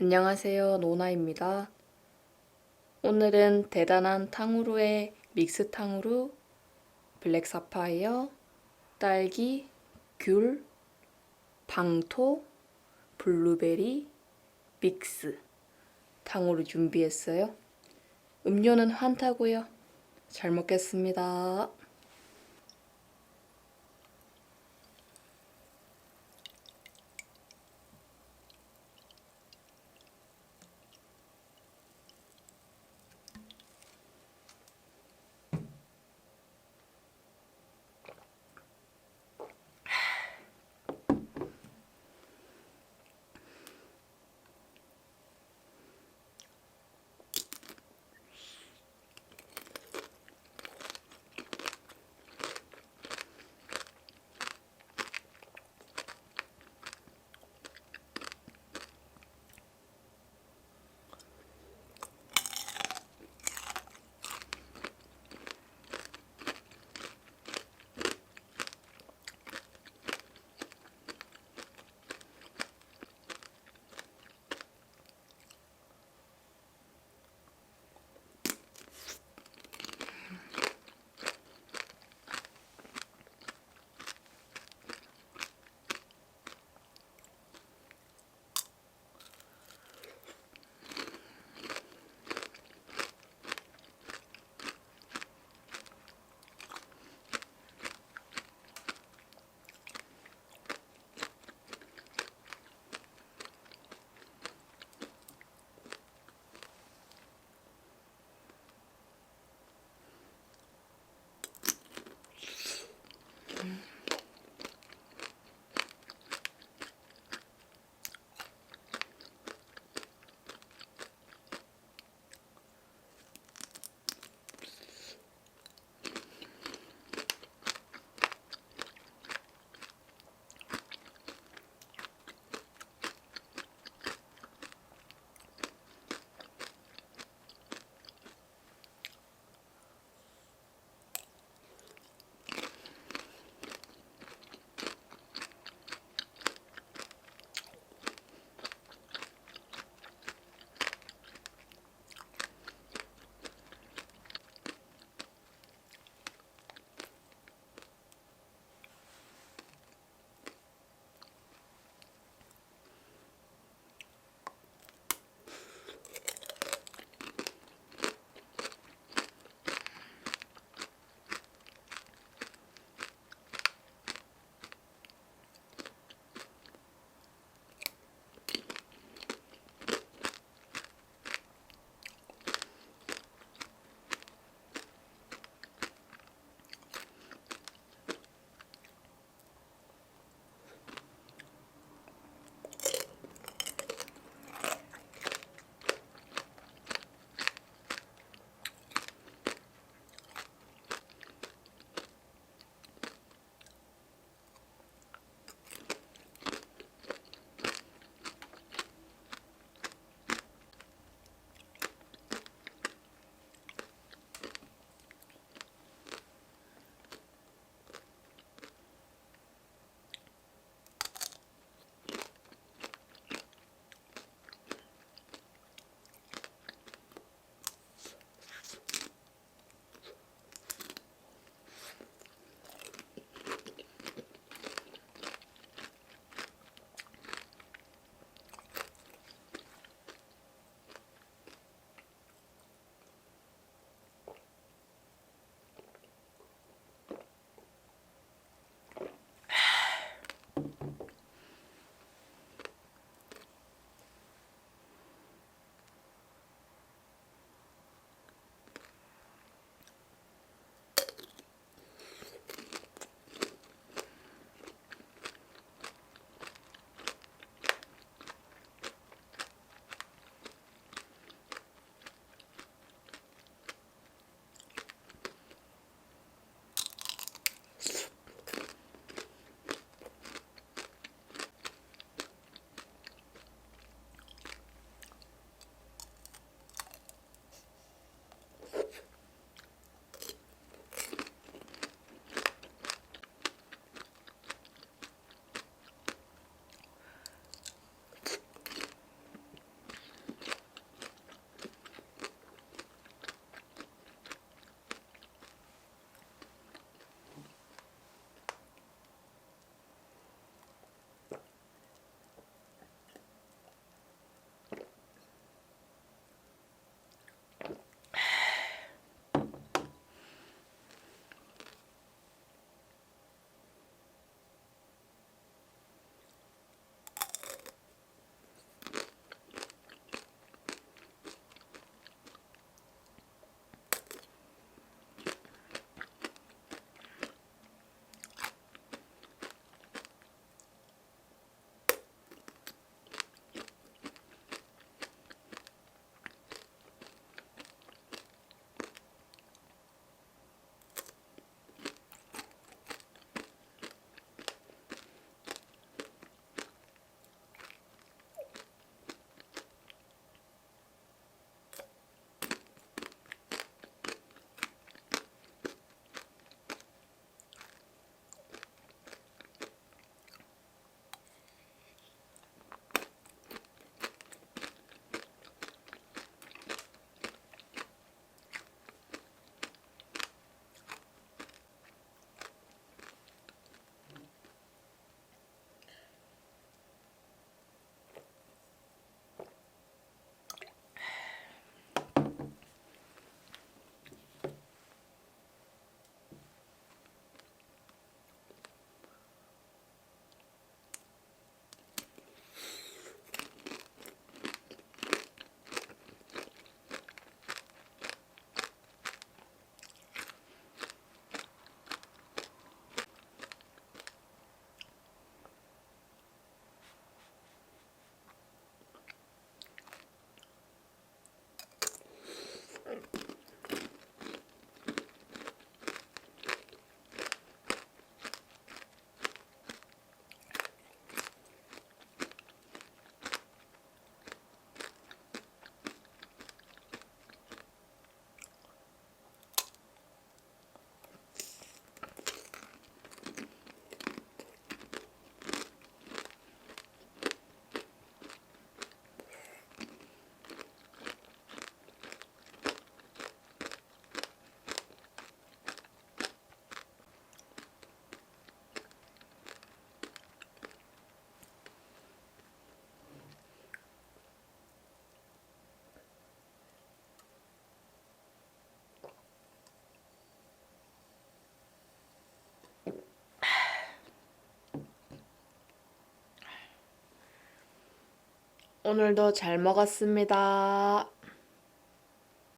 안녕하세요. 노나입니다. 오늘은 대단한 탕후루의 믹스 탕후루, 블랙 사파이어, 딸기, 귤, 방토, 블루베리, 믹스 탕후루 준비했어요. 음료는 한타고요. 잘 먹겠습니다. 오늘도 잘 먹었습니다.